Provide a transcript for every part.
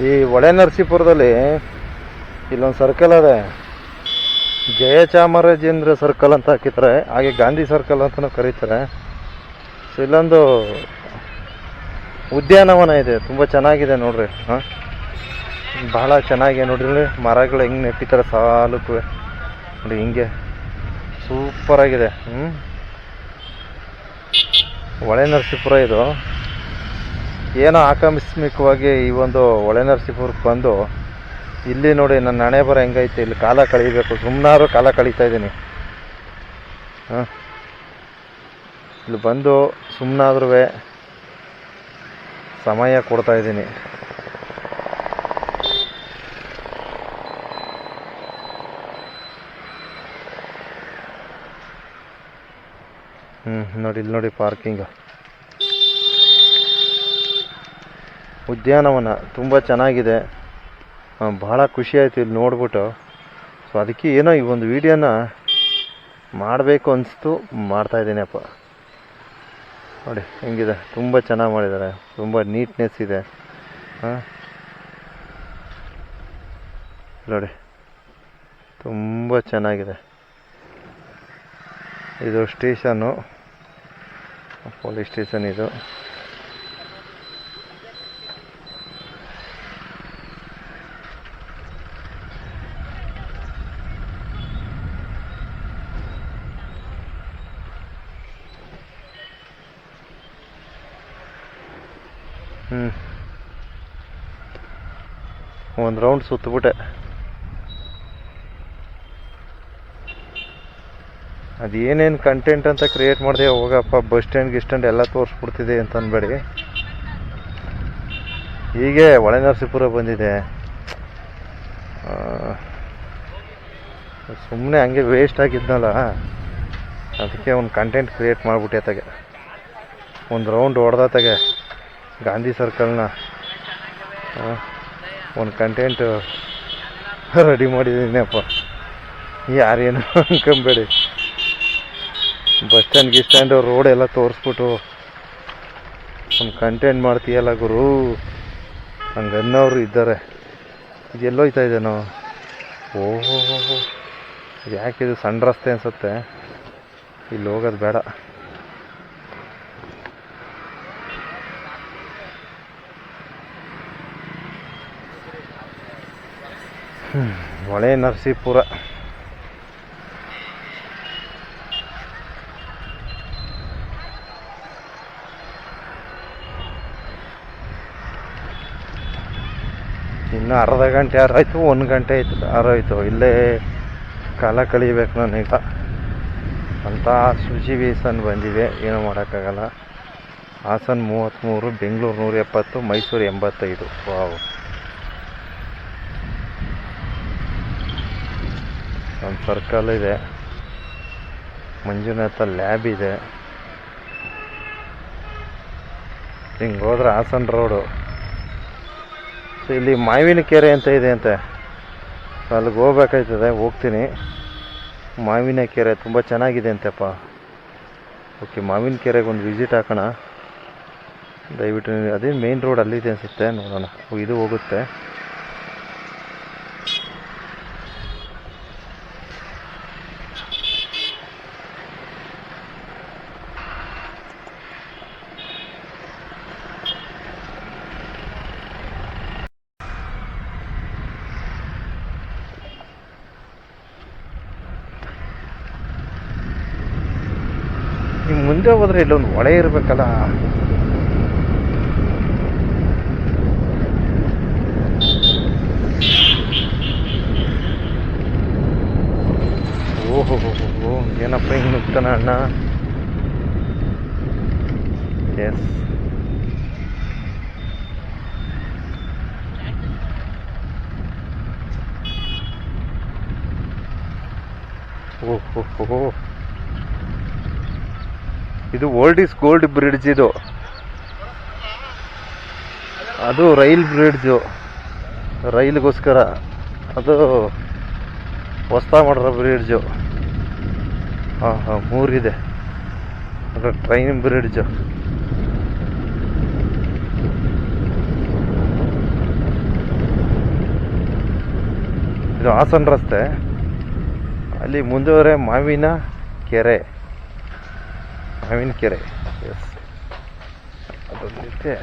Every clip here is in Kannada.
ಈ ಒಳೆ ನರಸೀಪುರದಲ್ಲಿ ಇಲ್ಲೊಂದು ಸರ್ಕಲ್ ಅದೇ. ಜಯಚಾಮರಾಜೇಂದ್ರ ಸರ್ಕಲ್ ಅಂತ ಹಾಕಿದ್ದಾರೆ ಹಾಗೆ ಗಾಂಧಿ ಸರ್ಕಲ್ ಅಂತಲೂ ಕರೀತಾರೆ. ಸೊ ಇಲ್ಲೊಂದು ಉದ್ಯಾನವನ ಇದೆ. ತುಂಬ ಚೆನ್ನಾಗಿದೆ ನೋಡ್ರಿ. ಹಾಂ? ಬಹಳ ಚೆನ್ನಾಗಿದೆ ನೋಡ್ರಿ. ಮರಗಳು ಹೆಂಗೆ ನೆಟ್ಟಿದ್ದಾರೆ ಸಾಲುಕು ನೋಡಿ ಹಿಂಗೆ. ಸೂಪರ್ ಆಗಿದೆ. ಹ್ಞೂ ಹೊಳೆ ನರಸೀಪುರ ಇದು. ಏನೋ ಆಕಸ್ಮಿಕವಾಗಿ ಈ ಒಂದು ಹೊಳೆ ನರಸೀಪುರಕ್ಕೆ ಬಂದು, ಇಲ್ಲಿ ನೋಡಿ ನನ್ನ ಹಣೆ ಬರ ಹೆಂಗೈತೆ, ಇಲ್ಲಿ ಕಾಲ ಕಳೀಬೇಕು ಸುಮ್ಮನಾರು ಕಾಲ ಕಳೀತಾ ಇದ್ದೀನಿ. ಹಾಂ. ಇಲ್ಲಿ ಬಂದು ಸುಮ್ಮನಾದ್ರೂ ಸಮಯ ಕೊಡ್ತಾ ಇದ್ದೀನಿ. ಹ್ಞೂ ನೋಡಿ, ಇಲ್ಲಿ ನೋಡಿ ಪಾರ್ಕಿಂಗ್. ಉದ್ಯಾನವನ ತುಂಬ ಚೆನ್ನಾಗಿದೆ. ಬಹಳ ಖುಷಿ ಆಯಿತು ಇಲ್ಲಿ ನೋಡ್ಬಿಟ್ಟು. ಸೊ ಅದಕ್ಕೆ ಏನೋ ಈ ಒಂದು ವಿಡಿಯೋನ ಮಾಡಬೇಕು ಅನಿಸ್ತು ಮಾಡ್ತಾಯಿದ್ದೀನಪ್ಪ ನೋಡಿ, ಹೆಂಗಿದೆ? ತುಂಬ ಚೆನ್ನಾಗಿ ಮಾಡಿದ್ದಾರೆ. ತುಂಬ ನೀಟ್ನೆಸ್ ಇದೆ. ಹಾಂ. ನೋಡಿ, ತುಂಬ ಚೆನ್ನಾಗಿದೆ. ಇದು ಸ್ಟೇಷನ್ನು, ಪೊಲೀಸ್ ಸ್ಟೇಷನ್ ಇದು. ಹ್ಞೂ ಒಂದು ರೌಂಡ್ ಸುತ್ತಬಿಟ್ಟೆ ಅದೇನೇನು ಕಂಟೆಂಟ್ ಅಂತ ಕ್ರಿಯೇಟ್ ಮಾಡಿದೆ, ಹೋಗಪ್ಪ ಬಸ್ ಸ್ಟ್ಯಾಂಡ್ ಗಿಸ್ ಎಲ್ಲ ತೋರಿಸ್ಬಿಡ್ತಿದೆ ಅಂತ ಅನ್ಬೇಡಿ. ಹೀಗೆ ಒಳೆ ನರಸೀಪುರ ಬಂದಿದೆ ಸುಮ್ಮನೆ ಹಂಗೆ ವೇಸ್ಟ್ ಆಗಿದ್ನಲ್ಲ. ಅದಕ್ಕೆ ಒಂದು ಕಂಟೆಂಟ್ ಕ್ರಿಯೇಟ್ ಮಾಡಿಬಿಟ್ಟೆ ತಗೆ. ಒಂದು ರೌಂಡ್ ಹೊಡೆದತ್ತಾಗೆ ಗಾಂಧಿ ಸರ್ಕಲ್ನ ಒಂದು ಕಂಟೆಂಟು ರೆಡಿ ಮಾಡಿದ್ದೀನಪ್ಪ ಯಾರೇನು ಅನ್ಕೊಂಬೇಡಿ. ಬಸ್ ಸ್ಟ್ಯಾಂಡ್, ಗಿಸ್ ಸ್ಟ್ಯಾಂಡು, ರೋಡ್ ಎಲ್ಲ ತೋರಿಸ್ಬಿಟ್ಟು ಒಂದು ಕಂಟೆಂಟ್ ಮಾಡ್ತೀಯಲ್ಲ ಗುರು? ಹಂಗೆ ಅನ್ನೋರು ಇದ್ದಾರೆ. ಇದು ಎಲ್ಲೋಯ್ತಾ ಇದೇನೋ ಓಹೋ ಯಾಕಿದು ಸಣ್ಣ ರಸ್ತೆ ಅನಿಸುತ್ತೆ? ಇಲ್ಲಿ ಹೋಗೋದು ಬೇಡ. ಹೊಳೆ ನರಸೀಪುರ. ಇನ್ನು ಅರ್ಧ ಗಂಟೆ ಆರಾಯ್ತು ಒಂದು ಗಂಟೆ ಆಯ್ತು ಆರೋಯ್ತು ಇಲ್ಲೇ ಕಾಲ ಕಳಿಬೇಕು ನಾನೀಗ. ಅಂತ ಸುಜಿ ಬೇಸನ್ ಬಂದಿದೆ, ಏನೂ ಮಾಡೋಕ್ಕಾಗಲ್ಲ. ಹಾಸನ್ ಮೂವತ್ತ್ಮೂರು, ಬೆಂಗಳೂರು ನೂರ ಎಪ್ಪತ್ತು, ಮೈಸೂರು ಎಂಬತ್ತೈದು. ವಾವ್. ಒಂದು ಸರ್ಕಲ್ ಇದೆ. ಮಂಜುನಾಥ ಲ್ಯಾಬ್ ಇದೆ. ಹಿಂಗೆ ಹೋದ್ರೆ ಹಾಸನ್ ರೋಡು. ಇಲ್ಲಿ ಮಾವಿನ ಕೆರೆ ಅಂತ ಇದೆ ಅಂತೆ. ಅಲ್ಲಿಗೆ ಹೋಗ್ಬೇಕಾಯ್ತದೆ, ಹೋಗ್ತೀನಿ. ಮಾವಿನ ಕೆರೆ ತುಂಬ ಚೆನ್ನಾಗಿದೆ ಅಂತಪ್ಪ. ಓಕೆ ಮಾವಿನ ಕೆರೆಗೆ ಒಂದು ವಿಸಿಟ್ ಹಾಕೋಣ. ದಯವಿಟ್ಟು ಅದೇ ಮೇನ್ ರೋಡ್ ಅಲ್ಲಿದೆ ಅನಿಸುತ್ತೆ, ನೋಡೋಣ. ಇದು ಹೋಗುತ್ತೆ. ನೀವು ಮುಂದೆ ಹೋದ್ರೆ ಇಲ್ಲೊಂದು ಹೊಳೆ ಇರಬೇಕಲ್ಲ ಓಹೋ ಹೋ ಏನಪ್ಪ ಹಿಂಗೆ ನುಗ್ತಾನ ಅಣ್ಣ ಎಸ್ ಓಹೋ ಹೋ ಇದು ಓಲ್ಡ್ ಇಸ್ ಗೋಲ್ಡ್ ಬ್ರಿಡ್ಜ್ ಇದು. ಅದು ರೈಲ್ ಬ್ರಿಡ್ಜು ರೈಲ್ಗೋಸ್ಕರ ಅದು ಹೊಸ್ತಾ ಮಾಡಿರೋ ಬ್ರಿಡ್ಜು ಹಾಂ ಹಾಂ, ಮೂರಿದೆ. ಅದು ಟ್ರೈನ್ ಬ್ರಿಡ್ಜ್ ಇದು ಹಾಸನ ರಸ್ತೆ. ಅಲ್ಲಿ ಮುಂದುವರೆ ಮಾವಿನ ಕೆರೆ. ಮಾವಿನ ಕೆರೆ ಎಸ್ ಅದೊಂದಿದೆ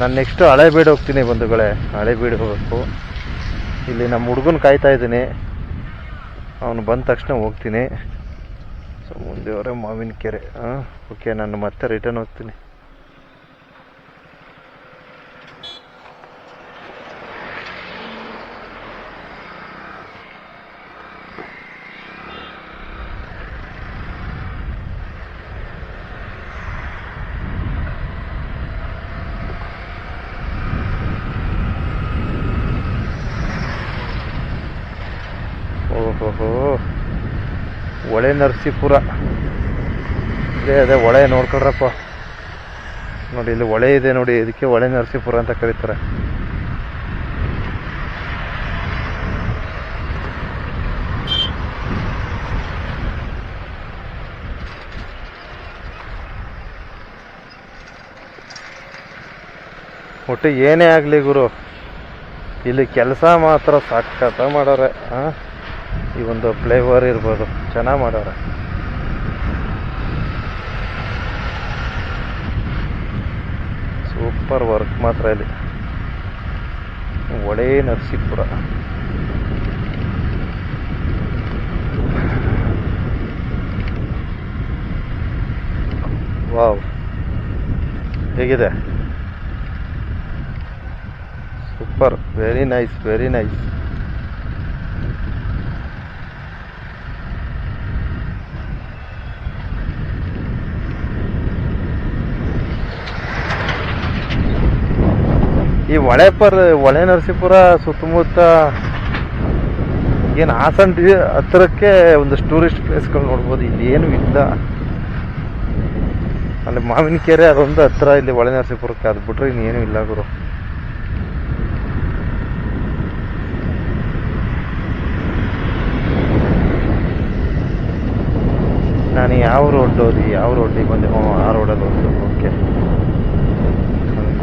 ನಾನು ನೆಕ್ಸ್ಟು ಹಳೆಬೀಡು ಹೋಗ್ತೀನಿ ಬಂಧುಗಳೇ. ಹಳೆಬೀಡು ಹೋಗಬೇಕು. ಇಲ್ಲಿ ನಮ್ಮ ಹುಡುಗನ ಕಾಯ್ತಾ ಇದ್ದೀನಿ. ಅವನು ಬಂದ ತಕ್ಷಣ ಹೋಗ್ತೀನಿ. ಸೊ ಮುಂದೆ ಮಾವಿನ ಕೆರೆ. ಹಾಂ? ಓಕೆ ನಾನು ಮತ್ತೆ ರಿಟರ್ನ್ ಹೋಗ್ತೀನಿ. ಓಹೋಹೋ. ಹೊಳೆ ನರಸೀಪುರ. ಅದೇ ಅದೇ ಹೊಳೆ ನೋಡ್ಕೊಳ್ರಪ್ಪ. ನೋಡಿ, ಇಲ್ಲಿ ಹೊಳೆ ಇದೆ ನೋಡಿ, ಇದಕ್ಕೆ ಹೊಳೆ ನರಸೀಪುರ ಅಂತ ಕರೀತಾರೆ. ಒಟ್ಟು ಏನೇ ಆಗಲಿ ಗುರು, ಇಲ್ಲಿ ಕೆಲಸ ಮಾತ್ರ ಸಾಕ ಮಾಡೋರೆ ಹಾಂ ಈ ಒಂದು ಫ್ಲೇವರ್ ಇರ್ಬೋದು. ಚೆನ್ನಾಗಿ ಮಾಡೋರೆ ಸೂಪರ್ ವರ್ಕ್ ಮಾತ್ರ ಇಲ್ಲಿ. ಒಳ್ಳೆ ನರಸೀಪುರ. ವಾವ್. ಹೇಗಿದೆ? Super. Very nice very nice ಈ ಹೊಳೆ ಪರ್ ಹೊಳೆ ನರಸೀಪುರ ಸುತ್ತಮುತ್ತ ಏನು ಹಾಸನ ಹತ್ತಿರಕ್ಕೆ ಒಂದು ಟೂರಿಸ್ಟ್ ಪ್ಲೇಸ್ಗಳು ನೋಡ್ಬೋದು. ಇಲ್ಲಿ ಏನು ಇಲ್ಲ. ಅಲ್ಲಿ ಮಾವಿನ ಕೆರೆ ಅದೊಂದು ಹತ್ತಿರ ಇಲ್ಲಿ ಹೊಳೆ ನರಸೀಪುರಕ್ಕೆ ಅದು ಬಿಟ್ರೆ ಇನ್ನೇನು ಇಲ್ಲ ಗುರು. ನಾನು ಯಾವ ರೋಡ್ ಹೋದಿ ಯಾವ ರೋಡಿಗೆ ಬಂದೆ? ಆ ರೋಡಲ್ಲಿ ಹೋದ್ದು ಓಕೆ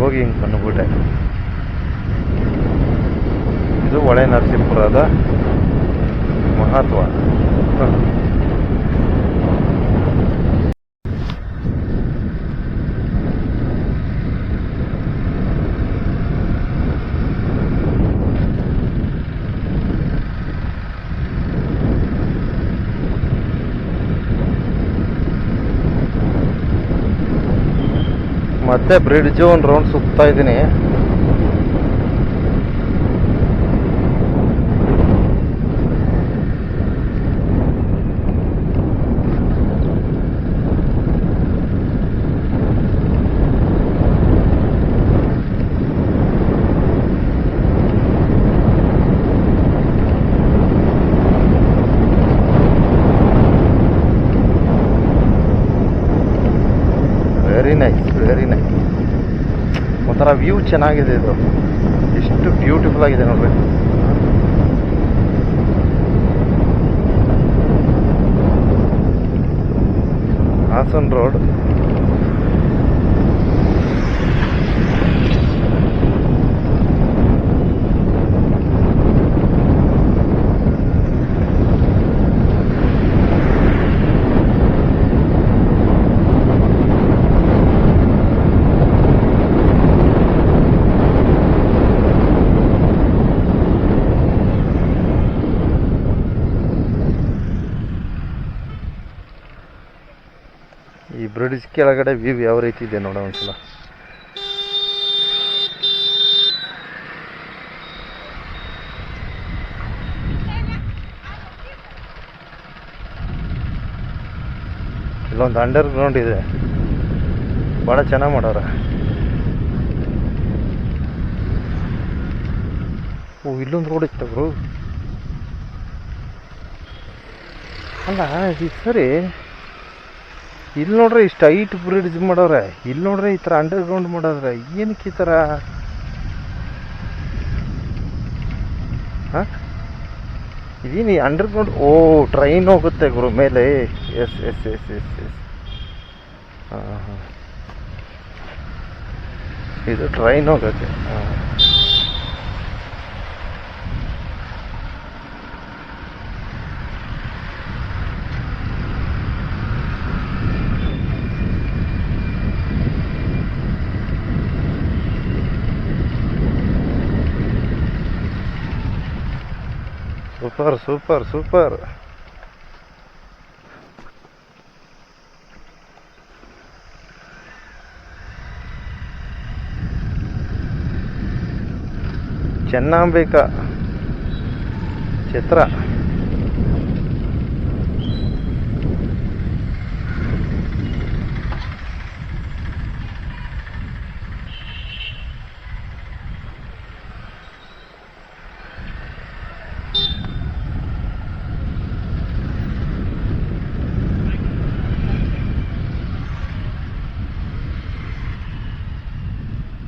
ಹೋಗಿ ಹಿಂಗೆ ಬಂದ್ಬಿಟ್ಟೆ. ಇದು ಹೊಳೆ ನರಸೀಪುರದ ಮಹತ್ವ. ಮತ್ತೆ ಬ್ರಿಡ್ಜ್ ಒಂದು ರೌಂಡ್ ಸುತ್ತಾ ಇದ್ದೀನಿ ವೆರಿ ನೈಸ್ ವೆರಿ ನೈಸ್ ಒಂಥರ ವ್ಯೂ ಚೆನ್ನಾಗಿದೆ ಇದು. ಎಷ್ಟು ಬ್ಯೂಟಿಫುಲ್ ಆಗಿದೆ ನೋಡ್ರಿ. ಹಾಸನ್ ರೋಡ್ ಈ ಬ್ರಿಡ್ಜ್ ಕೆಳಗಡೆ ವ್ಯೂ ಯಾವ ರೀತಿ ಇದೆ ನೋಡೋ ಒಂದ್ಸಲ. ಇಲ್ಲೊಂದು ಅಂಡರ್ ಗ್ರೌಂಡ್ ಇದೆ. ಭಾಳ ಚೆನ್ನಾಗಿ ಮಾಡೋರ. ಓ, ಇಲ್ಲೊಂದು ರೋಡ್ ಇತ್ತು ಅಲ್ಲ, ಈ ಸರಿ ಇಲ್ಲಿ ನೋಡ್ರೆ ಇಷ್ಟು ಹೈಟ್ ಬ್ರಿಡ್ಜ್ ಮಾಡವ್ರೆ ಇಲ್ಲಿ ನೋಡ್ರೆ ಈ ಥರ ಅಂಡರ್ಗ್ರೌಂಡ್ ಮಾಡೋದ್ರೆ. ಏನಕ್ಕೆ ಈ ಥರ ಹಾಂ? ಇದೇನು ಅಂಡರ್ಗ್ರೌಂಡ್ ಓ ಟ್ರೈನ್ ಹೋಗುತ್ತೆ ಗುರು, ಮೇಲೆ. Yes yes yes yes yes ಹಾಂ ಹಾಂ ಇದು ಟ್ರೈನ್ ಹೋಗುತ್ತೆ. ಹಾಂ ಸೂಪರ್ ಸೂಪರ್ ಸೂಪರ್ ಚೆನ್ನಾಂಬಿಕಾ ಚಿತ್ರ